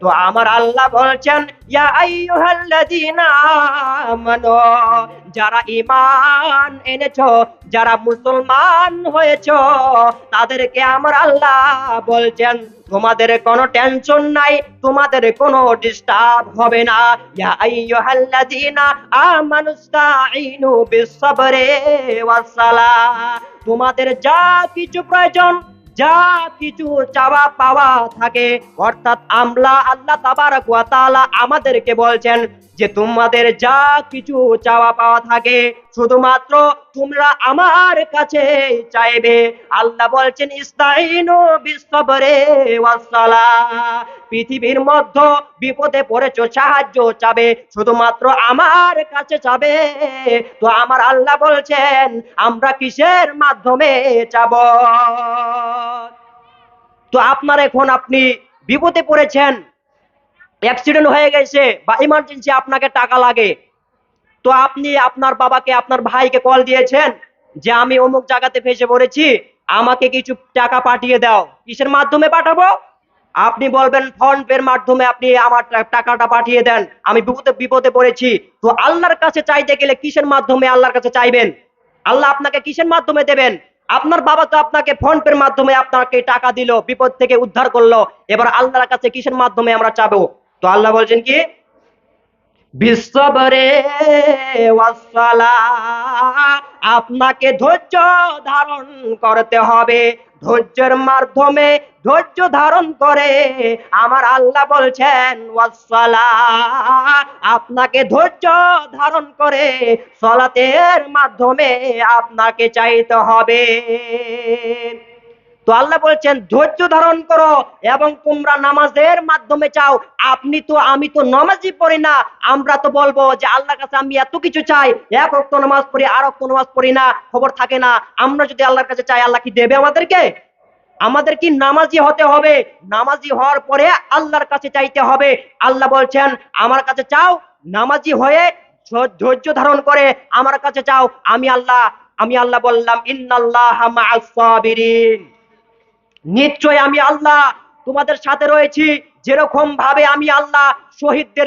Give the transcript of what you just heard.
তো আমার আল্লাহ বলছেন যারা ঈমান এনেছো, যারা মুসলমান হয়েছো, তাদেরকে আমার আল্লাহ বলছেন, তোমাদের কোনো টেনশন নাই, তোমাদের কোনো ডিস্টার্ব হবে না। ইয়া আইয়ুহাল্লাযীনা আমানুস্তাঈনু বিস-সাবরি ওয়াস-সালাহ, তোমাদের যা কিছু প্রয়োজন যা কিছু চাওয়া পাওয়া থাকে অর্থাৎ আমলা আল্লাহ তাবারক ওয়া আমাদেরকে বলছেন যে তোমাদের যা কিছু চাওয়া পাওয়া থাকে, শুধুমাত্র তোমরা আমার কাছে চাইবে। আল্লাহ বলছেন, ইস্তাইনু বিসবরে ওয়াসসালাহ। পৃথিবীর মধ্যে বিপদে পড়েছো, সাহায্য চাবে, শুধুমাত্র আমার কাছে চাবে। তো আমার আল্লাহ বলছেন, আমরা কিসের মাধ্যমে চাবো তো আপনার এখন আপনি বিপদে পড়েছেন অ্যাক্সিডেন্ট হয়ে গেছে বা ইমার্জেন্সি আপনাকে টাকা লাগে। তো আপনি আপনার বাবাকে, আপনার ভাইকে কল দিয়েছেন যে আমি অমুক জায়গাতে ফেসে পড়েছি, আমাকে কিছু টাকা পাঠিয়ে দাও। কিসের মাধ্যমে পাঠাবো? আপনি বলবেন ফোন পের মাধ্যমে আপনি আমার টাকাটা পাঠিয়ে দেন। আমি বিপদে বিপদে পড়েছি। তো আল্লাহর কাছে চাইতে গেলে কিসের মাধ্যমে আল্লাহর কাছে চাইবেন? আল্লাহ আপনাকে কিসের মাধ্যমে দেবেন? আপনার বাবা তো আপনাকে ফোন পের মাধ্যমে আপনাকে টাকা দিল, বিপদ থেকে উদ্ধার করল। এবার আল্লাহর কাছে কিসের মাধ্যমে আমরা চাবো? তো আল্লাহ বলছেন কি? বিশ্বরে আপনাকে ধৈর্য ধারণ করতে হবে। ধৈর্যের মাধ্যমে ধৈর্য ধারণ করে আমার আল্লাহ বলছেন আপনাকে ধৈর্য ধারণ করে সলাতের মাধ্যমে আপনাকে চাইতে হবে। তো আল্লাহ বলছেন, ধৈর্য ধারণ করো এবং তোমরা নামাজের মাধ্যমে চাও। আপনি তো, আমি তো নামাজই পড়ি না। আমরা তো বলব যে আল্লাহর কাছে আমি এত কিছু চাই। এক অক্ত নামাজ পড়ি, আর অক্ত নামাজ পড়ি না, খবর থাকে না। আমরা যদি আল্লাহর কাছে চাই, আল্লাহ কি দেবে আমাদেরকে? আমাদের কি নামাজি হতে হবে? নামাজি হওয়ার পরে আল্লাহর কাছে চাইতে হবে। আল্লাহ বলছেন, আমার কাছে চাও নামাজি হয়ে ধৈর্য ধারণ করে আমার কাছে চাও। আমি আল্লাহ আমি আল্লাহ বললাম, ইন্নাল্লাহ মা'আস সাবিরিন। নিশ্চয় আমি আল্লাহ তোমাদের সাথে রয়েছি। যেরকম ভাবে আমি আল্লাহ শহীদদের